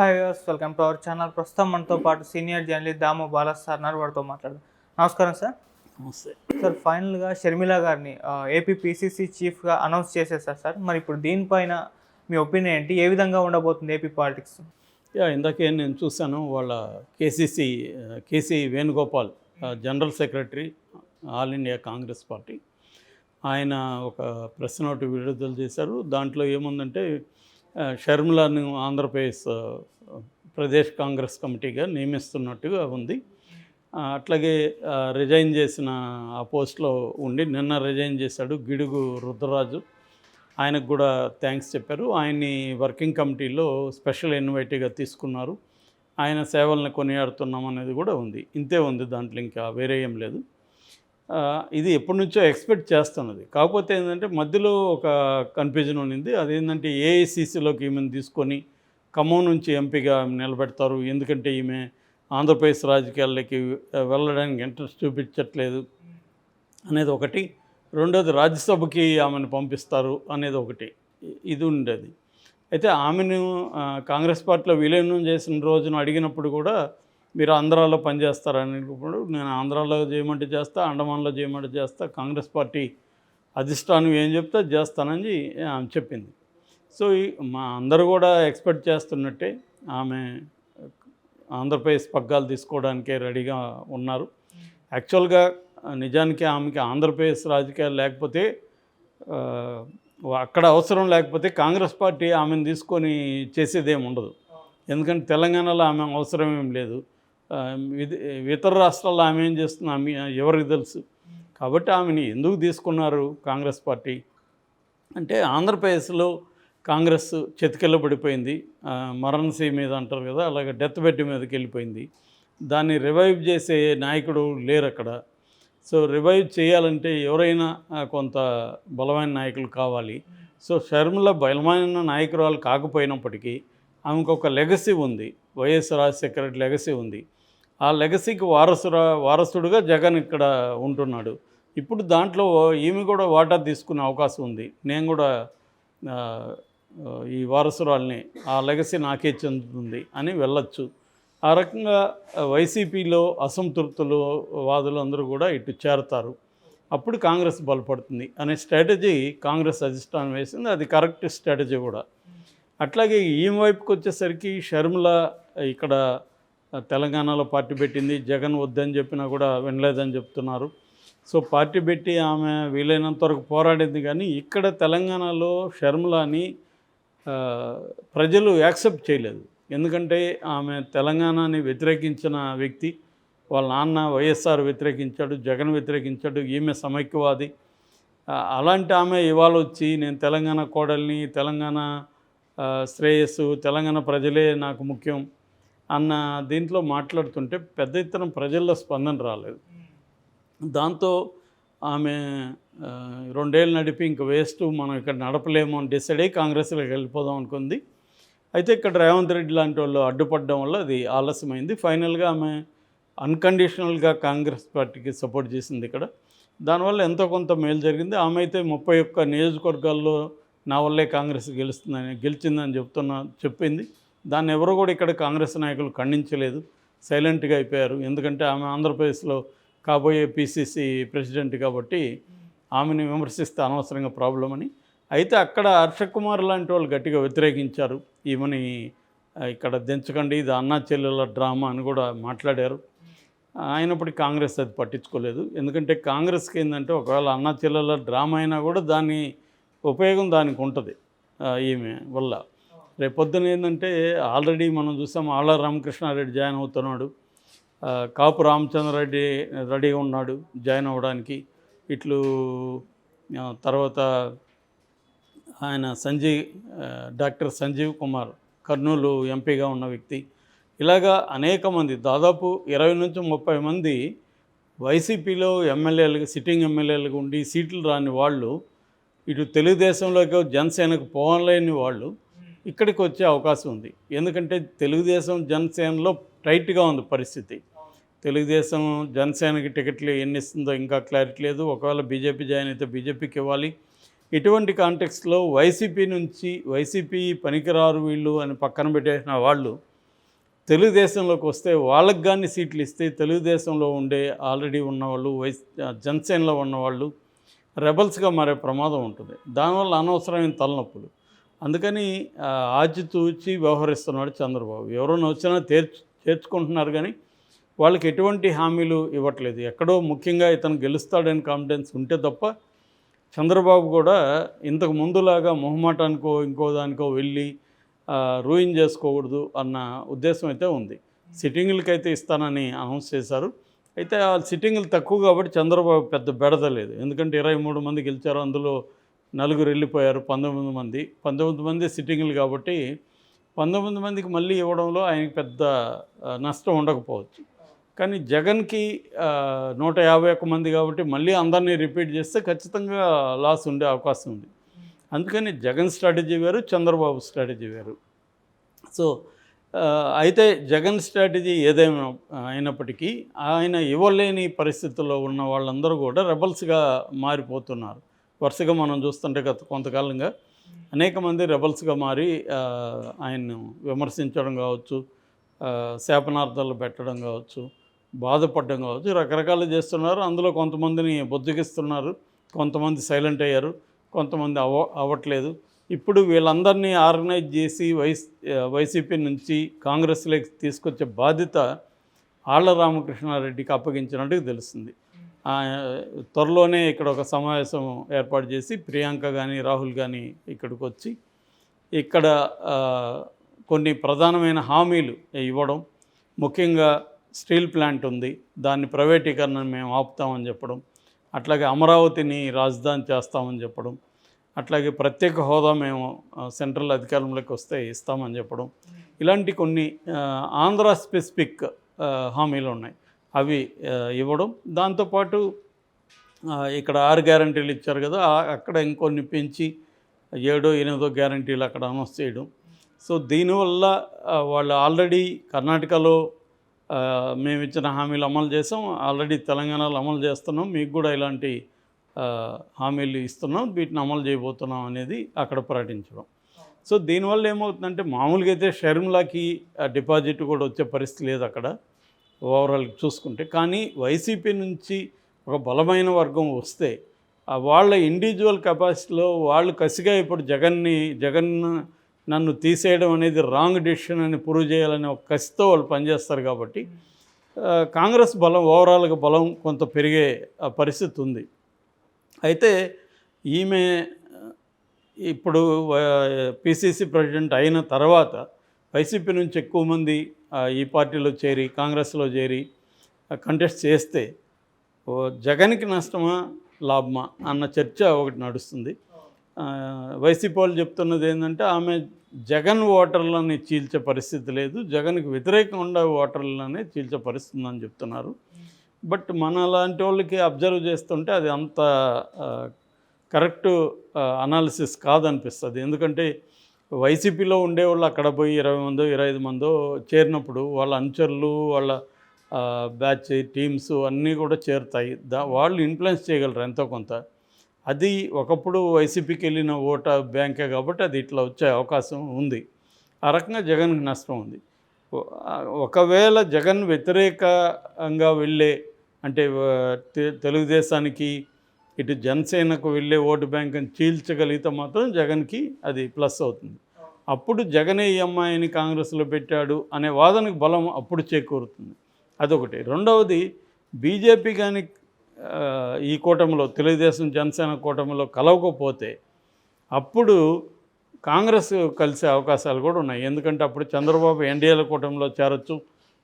Hi viewers welcome to our channel ప్రస్తుతం మనతో పాటు senior journalist Damu Bala sir ఉన్నారు. వారితో మాట్లాడదాం. నమస్కారం సార్. నమస్తే. సార్ ఫైనల్గా షర్మిల గారిని ఏపీ పీసీసీ చీఫ్గా అనౌన్స్ చేసేసారు సార్. మరి ఇప్పుడు దీనిపైన మీ ఒపీనియన్ ఏంటి? ఏ విధంగా ఉండబోతుంది ఏపీ పాలిటిక్స్ యా ఇందాకే నేను చూశాను వాళ్ళ KCC KC Venugopal general secretary all India Congress party ఆయన ఒక ప్రెస్ నోట్ విడుదల చేశారు. దాంట్లో ఏముందంటే షర్మిలాను ఆంధ్రప్రదేశ్ ప్రదేశ్ కాంగ్రెస్ కమిటీగా నియమిస్తున్నట్టుగా ఉంది. అట్లాగే రిజైన్ చేసిన ఆ పోస్ట్లో ఉండి నిన్న రిజైన్ చేశాడు గిడుగు రుద్రరాజు. ఆయనకు కూడా థ్యాంక్స్ చెప్పారు. ఆయన్ని వర్కింగ్ కమిటీలో స్పెషల్ ఇన్వైటీగా తీసుకున్నారు. ఆయన సేవలను కొనియాడుతున్నాం అనేది కూడా ఉంది. ఇంతే ఉంది దాంట్లో ఇంకా వేరే ఏం లేదు. ఇది ఎప్పటి నుంచో ఎక్స్పెక్ట్ చేస్తున్నది. కాకపోతే ఏంటంటే మధ్యలో ఒక కన్ఫ్యూజన్ ఉండింది. అదేంటంటే ఏఐసిసిలోకి ఈమెను తీసుకొని ఖమ్మం నుంచి ఎంపీగా నిలబెడతారు. ఎందుకంటే ఈమె ఆంధ్రప్రదేశ్ రాజకీయాల్లోకి వెళ్ళడానికి ఇంట్రెస్ట్ చూపించట్లేదు అనేది ఒకటి. రెండోది రాజ్యసభకి ఆమెను పంపిస్తారు అనేది ఒకటి. ఇది ఉండేది. అయితే ఆమెను కాంగ్రెస్ పార్టీలో విలీనం చేసిన రోజున అడిగినప్పుడు కూడా మీరు ఆంధ్రాలో పనిచేస్తారని నేను ఆంధ్రాలో చేయమంటే చేస్తా అండమాన్లో చేయమంటే చేస్తా కాంగ్రెస్ పార్టీ అధిష్టానం ఏం చెప్తే చేస్తానని ఆమె చెప్పింది. సో మా అందరూ కూడా ఎక్స్పెక్ట్ చేస్తున్నట్టే ఆమె ఆంధ్రప్రదేశ్ పగ్గాలు తీసుకోవడానికే రెడీగా ఉన్నారు. యాక్చువల్గా నిజానికి ఆమెకి ఆంధ్రప్రదేశ్ రాజకీయాలు లేకపోతే అక్కడ అవసరం లేకపోతే కాంగ్రెస్ పార్టీ ఆమెను తీసుకొని చేసేదేమి ఉండదు. ఎందుకంటే తెలంగాణలో ఆమె అవసరం ఏం లేదు. ఇతర రాష్ట్రాల్లో ఆమె ఏం చేస్తుంది? ఆమె ఎవరికి తెలుసు? కాబట్టి ఆమెని ఎందుకు తీసుకున్నారు కాంగ్రెస్ పార్టీ? అంటే ఆంధ్రప్రదేశ్లో కాంగ్రెస్ చెతికెళ్ళబడిపోయింది ఆ, మరణశీ మీద అంటారు కదా అలాగే డెత్ బెడ్ మీదకి వెళ్ళిపోయింది. దాన్ని రివైవ్ చేసే నాయకుడు లేరు అక్కడ. సో రివైవ్ చేయాలంటే ఎవరైనా కొంత బలమైన నాయకులు కావాలి. సో షర్మిల బలమైన నాయకురాలు కాకపోయినప్పటికీ ఆమెకు ఒక లెగసీ ఉంది. వైఎస్ రాజశేఖర రెడ్డి లెగసీ ఉంది. ఆ లెగసీకి వారసురా వారసుడుగా జగన్ ఇక్కడ ఉంటున్నాడు. ఇప్పుడు దాంట్లో ఈమె కూడా వాటా తీసుకునే అవకాశం ఉంది. నేను కూడా ఈ వారసురాల్ని ఆ లెగసీ నాకే చెందుతుంది అని వెళ్ళొచ్చు. ఆ రకంగా వైసీపీలో అసంతృప్తులు వాదులు అందరూ కూడా ఇటు చేరతారు. అప్పుడు కాంగ్రెస్ బలపడుతుంది అనే స్ట్రాటజీ కాంగ్రెస్ అధిష్టానం వేసింది. అది కరెక్ట్ స్ట్రాటజీ కూడా. అట్లాగే ఈమె వైపుకి వచ్చేసరికి షర్మిల ఇక్కడ తెలంగాణలో పార్టీ పెట్టింది. జగన్ వద్దని చెప్పినా కూడా వినలేదని చెప్తున్నారు. సో పార్టీ పెట్టి ఆమె వీలైనంత వరకు పోరాడింది కానీ ఇక్కడ తెలంగాణలో షర్మిలాని ప్రజలు యాక్సెప్ట్ చేయలేదు. ఎందుకంటే ఆమె తెలంగాణని వ్యతిరేకించిన వ్యక్తి వాళ్ళ నాన్న వైఎస్ఆర్ వ్యతిరేకించాడు జగన్ వ్యతిరేకించాడు ఈమె సమైక్యవాది. అలాంటి ఆమె ఇవాళ వచ్చి నేను తెలంగాణ కోడల్ని తెలంగాణ శ్రేయస్సు తెలంగాణ ప్రజలే నాకు ముఖ్యం అన్న దీంట్లో మాట్లాడుతుంటే పెద్ద ఎత్తున ప్రజల్లో స్పందన రాలేదు. దాంతో ఆమె రెండేళ్ళు నడిపి ఇంక వేస్ట్ మనం ఇక్కడ నడపలేము అని డిసైడ్ అయ్యి కాంగ్రెస్లోకి వెళ్ళిపోదాం అనుకుంది. అయితే ఇక్కడ రేవంత్ రెడ్డి లాంటి వాళ్ళు అడ్డుపడడం వల్ల అది ఆలస్యమైంది. ఫైనల్గా ఆమె అన్కండిషనల్గా కాంగ్రెస్ పార్టీకి సపోర్ట్ చేసింది ఇక్కడ. దానివల్ల ఎంతో కొంత మేలు జరిగింది. ఆమె అయితే ముప్పై ఒక్క నియోజకవర్గాల్లో నా వల్లే కాంగ్రెస్ గెలుస్తుందని గెలిచిందని చెప్తున్నా చెప్పింది. దాన్ని ఎవరు కూడా ఇక్కడ కాంగ్రెస్ నాయకులు ఖండించలేదు. సైలెంట్గా అయిపోయారు. ఎందుకంటే ఆమె ఆంధ్రప్రదేశ్లో కాబోయే పిసిసి ప్రెసిడెంట్ కాబట్టి ఆమెను విమర్శిస్తే అనవసరంగా ప్రాబ్లం అని. అయితే అక్కడ హర్షక్ కుమార్ లాంటి వాళ్ళు గట్టిగా వ్యతిరేకించారు. ఈమెని ఇక్కడ దించకండి ఇది అన్నా చెల్లెల డ్రామా అని కూడా మాట్లాడారు. అయినప్పటికీ కాంగ్రెస్ అది పట్టించుకోలేదు. ఎందుకంటే కాంగ్రెస్కి ఏంటంటే ఒకవేళ అన్నా చెల్లెల డ్రామా అయినా కూడా దాని ఉపయోగం దానికి ఉంటుంది ఈమె వల్ల. రేపొద్దున ఏంటంటే ఆల్రెడీ మనం చూసాం ఆళ్ళ రామకృష్ణారెడ్డి జాయిన్ అవుతున్నాడు. కాపు రామచంద్రరెడ్డి రెడీగా ఉన్నాడు జాయిన్ అవ్వడానికి. ఇట్లు తర్వాత ఆయన సంజీవ్ డాక్టర్ సంజీవ్ కుమార్ కర్నూలు ఎంపీగా ఉన్న వ్యక్తి. ఇలాగా అనేక మంది దాదాపు ఇరవై నుంచి ముప్పై మంది వైసీపీలో ఎమ్మెల్యేలుగా సిట్టింగ్ ఎమ్మెల్యేలుగా ఉండి సీట్లు రాని వాళ్ళు ఇటు తెలుగుదేశంలోకి జనసేనకు పోలేని వాళ్ళు ఇక్కడికి వచ్చే అవకాశం ఉంది. ఎందుకంటే తెలుగుదేశం జనసేనలో టైట్గా ఉంది పరిస్థితి. తెలుగుదేశం జనసేనకి టికెట్లు ఎన్ని ఇస్తుందో ఇంకా క్లారిటీ లేదు. ఒకవేళ బీజేపీ జాయిన్ అయితే బీజేపీకి ఇవ్వాలి. ఇటువంటి కాంటెక్స్లో వైసీపీ నుంచి వైసీపీ పనికిరారు వీళ్ళు అని పక్కన పెట్టేసిన వాళ్ళు తెలుగుదేశంలోకి వస్తే వాళ్ళకి కానీ సీట్లు ఇస్తే తెలుగుదేశంలో ఉండే ఆల్రెడీ ఉన్నవాళ్ళు వైస్ జనసేనలో ఉన్నవాళ్ళు రెబల్స్గా మారే ప్రమాదం ఉంటుంది. దానివల్ల అనవసరమైన తలనొప్పులు. అందుకని ఆ, ఆచితూచి వ్యవహరిస్తున్నాడు చంద్రబాబు. ఎవరైనా వచ్చినా తేర్చు చేర్చుకుంటున్నారు కానీ వాళ్ళకి ఎటువంటి హామీలు ఇవ్వట్లేదు. ఎక్కడో ముఖ్యంగా ఇతను గెలుస్తాడని కాన్ఫిడెన్స్ ఉంటే తప్ప చంద్రబాబు కూడా ఇంతకు ముందులాగా మొహమాటానికో ఇంకో దానికో వెళ్ళి రూయిన్ చేసుకోకూడదు అన్న ఉద్దేశం అయితే ఉంది. సిట్టింగులకైతే ఇస్తానని అనౌన్స్ చేశారు. అయితే ఆ సిట్టింగులు తక్కువ కాబట్టి చంద్రబాబు పెద్ద బెడద లేదు. ఎందుకంటే ఇరవై మూడు మంది గెలిచారు అందులో నలుగురు వెళ్ళిపోయారు పంతొమ్మిది మంది. పంతొమ్మిది మంది సిట్టింగులు కాబట్టి పంతొమ్మిది మందికి మళ్ళీ ఇవ్వడంలో ఆయనకి పెద్ద నష్టం ఉండకపోవచ్చు. కానీ జగన్కి నూట యాభై ఒక్క మంది కాబట్టి మళ్ళీ అందరినీ రిపీట్ చేస్తే ఖచ్చితంగా లాస్ ఉండే అవకాశం ఉంది. అందుకని జగన్ స్ట్రాటజీ వేరు చంద్రబాబు స్ట్రాటజీ వేరు. సో అయితే జగన్ స్ట్రాటజీ ఏదైనా అయినప్పటికీ ఆయన ఇవ్వలేని పరిస్థితుల్లో ఉన్న వాళ్ళందరూ కూడా రెబల్స్గా మారిపోతున్నారు. వరుసగా మనం చూస్తుంటే గత కొంతకాలంగా అనేక మంది రెబల్స్గా మారి ఆయన్ను విమర్శించడం కావచ్చు శాపనార్థాలు పెట్టడం కావచ్చు బాధపడడం కావచ్చు రకరకాలు చేస్తున్నారు. అందులో కొంతమందిని బొద్దుగిస్తున్నారు కొంతమంది సైలెంట్ అయ్యారు కొంతమంది అవ అవ్వట్లేదు. ఇప్పుడు వీళ్ళందరినీ ఆర్గనైజ్ చేసి వైస్ వైసీపీ నుంచి కాంగ్రెస్లోకి తీసుకొచ్చే బాధ్యత ఆళ్ళ రామకృష్ణారెడ్డికి అప్పగించినట్టు తెలుస్తుంది. త్వరలోనే ఇక్కడ ఒక సమావేశం ఏర్పాటు చేసి ప్రియాంక కానీ రాహుల్ కానీ ఇక్కడికి వచ్చి ఇక్కడ కొన్ని ప్రధానమైన హామీలు ఇవ్వడం ముఖ్యంగా స్టీల్ ప్లాంట్ ఉంది దాన్ని ప్రైవేటీకరణను మేము ఆపుతామని చెప్పడం అట్లాగే అమరావతిని రాజధాని చేస్తామని చెప్పడం అట్లాగే ప్రత్యేక హోదా మేము సెంట్రల్ అధికారంలోకి వస్తే ఇస్తామని చెప్పడం ఇలాంటి కొన్ని ఆంధ్ర స్పెసిఫిక్ హామీలు ఉన్నాయి. అవి ఇవ్వడం. దాంతోపాటు ఇక్కడ ఆరు గ్యారంటీలు ఇచ్చారు కదా అక్కడ ఇంకొన్ని పెంచి ఏడో ఎనిమిదో గ్యారంటీలు అక్కడ అనౌన్స్ చేయడం. సో దీనివల్ల వాళ్ళు ఆల్రెడీ కర్ణాటకలో మేము ఇచ్చిన హామీలు అమలు చేసాం. ఆల్రెడీ తెలంగాణలో అమలు చేస్తున్నాం. మీకు కూడా ఇలాంటి హామీలు ఇస్తున్నాం. వీటిని అమలు చేయబోతున్నాం అనేది అక్కడ ప్రకటించడం. సో దీనివల్ల ఏమవుతుందంటే మామూలుగా అయితే షర్మిలాకి డిపాజిట్ కూడా వచ్చే పరిస్థితి లేదు అక్కడ. ఓవరాల్ చూసుకుంటే. కానీ వైసీపీ నుంచి ఒక బలమైన వర్గం వస్తే వాళ్ళ ఇండివిజువల్ కెపాసిటీలో వాళ్ళు కసిగా ఇప్పుడు జగన్ని జగన్ నన్ను తీసేయడం అనేది రాంగ్ డెసిషన్ అని ప్రూవ్ చేయాలని ఒక కసితో వాళ్ళు పనిచేస్తారు కాబట్టి కాంగ్రెస్ బలం ఓవరాల్గా బలం కొంత పెరిగే ఆ, పరిస్థితి ఉంది. అయితే ఈమె ఇప్పుడు పిసిసి ప్రెసిడెంట్ అయిన తర్వాత వైసీపీ నుంచి ఎక్కువ మంది ఈ పార్టీలో చేరి కాంగ్రెస్లో చేరి కంటెస్ట్ చేస్తే ఓ జగన్కి నష్టమా లాభమా అన్న చర్చ ఒకటి నడుస్తుంది. వైసీపీ వాళ్ళు చెప్తున్నది ఏంటంటే ఆమె జగన్ ఓటర్లని చీల్చే పరిస్థితి లేదు జగన్కి వ్యతిరేకంగా ఓటర్లనే చీల్చే పరిస్థితి ఉందని చెప్తున్నారు. బట్ మన లాంటి వాళ్ళకి అబ్జర్వ్ చేస్తుంటే అది అంత కరెక్ట్ అనాలిసిస్ కాదనిపిస్తుంది. ఎందుకంటే వైసీపీలో ఉండేవాళ్ళు అక్కడ పోయి ఇరవై మందో ఇరవై ఐదు మందో చేరినప్పుడు వాళ్ళ అనుచరులు వాళ్ళ బ్యాచ్ టీమ్స్ అన్నీ కూడా చేరుతాయి. దా వాళ్ళు ఇన్ఫ్లుయెన్స్ చేయగలరు ఎంతో కొంత. అది ఒకప్పుడు వైసీపీకి వెళ్ళిన ఓట బ్యాంకే కాబట్టి అది ఇట్లా వచ్చే అవకాశం ఉంది. ఆ రకంగా జగన్కి నష్టం ఉంది. ఒకవేళ జగన్ వ్యతిరేకంగా వెళ్ళే అంటే తెలుగుదేశానికి ఇటు జనసేనకు వెళ్ళే ఓటు బ్యాంకుని చీల్చగలిగితే మాత్రం జగన్కి అది ప్లస్ అవుతుంది. అప్పుడు జగనే ఈ అమ్మాయిని కాంగ్రెస్లో పెట్టాడు అనే వాదనకు బలం అప్పుడు చేకూరుతుంది. అదొకటి. రెండవది బీజేపీ కానీ ఈ కూటమిలో తెలుగుదేశం జనసేన కూటమిలో కలవకపోతే అప్పుడు కాంగ్రెస్ కలిసే అవకాశాలు కూడా ఉన్నాయి. ఎందుకంటే అప్పుడు చంద్రబాబు ఎన్డీఏల కూటమిలో చేరొచ్చు.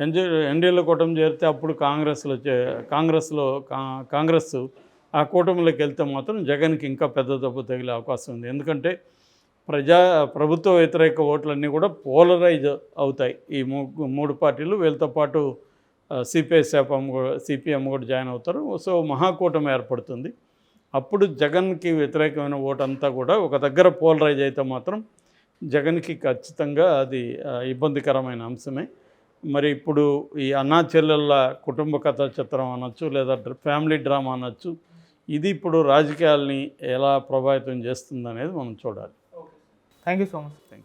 ఎన్జీ ఎన్డీఏల కూటమి చేరితే అప్పుడు కాంగ్రెస్లో చే కాంగ్రెస్లో కా- కాంగ్రెస్ ఆ కూటమిలోకి వెళ్తే మాత్రం జగన్కి ఇంకా పెద్ద దెబ్బ తగిలే అవకాశం ఉంది. ఎందుకంటే ప్రజా ప్రభుత్వ వ్యతిరేక ఓట్లన్నీ కూడా పోలరైజ్ అవుతాయి. ఈ మూ- మూడు పార్టీలు వీళ్ళతో పాటు సిపిఐ శాపం కూడా సిపిఎం కూడా జాయిన్ అవుతారు. సో మహాకూటమి ఏర్పడుతుంది. అప్పుడు జగన్కి వ్యతిరేకమైన ఓటంతా కూడా ఒక దగ్గర పోలరైజ్ అయితే మాత్రం జగన్కి ఖచ్చితంగా అది ఇబ్బందికరమైన అంశమే. మరి ఇప్పుడు ఈ అన్నా చెల్లెళ్ళ కుటుంబ కథ చిత్రం అనొచ్చు లేదా ఫ్యామిలీ డ్రామా అనొచ్చు ఇది ఇప్పుడు రాజకీయాల్ని ఎలా ప్రభావితం చేస్తుంది అనేది మనం చూడాలి. Thank you so much thank you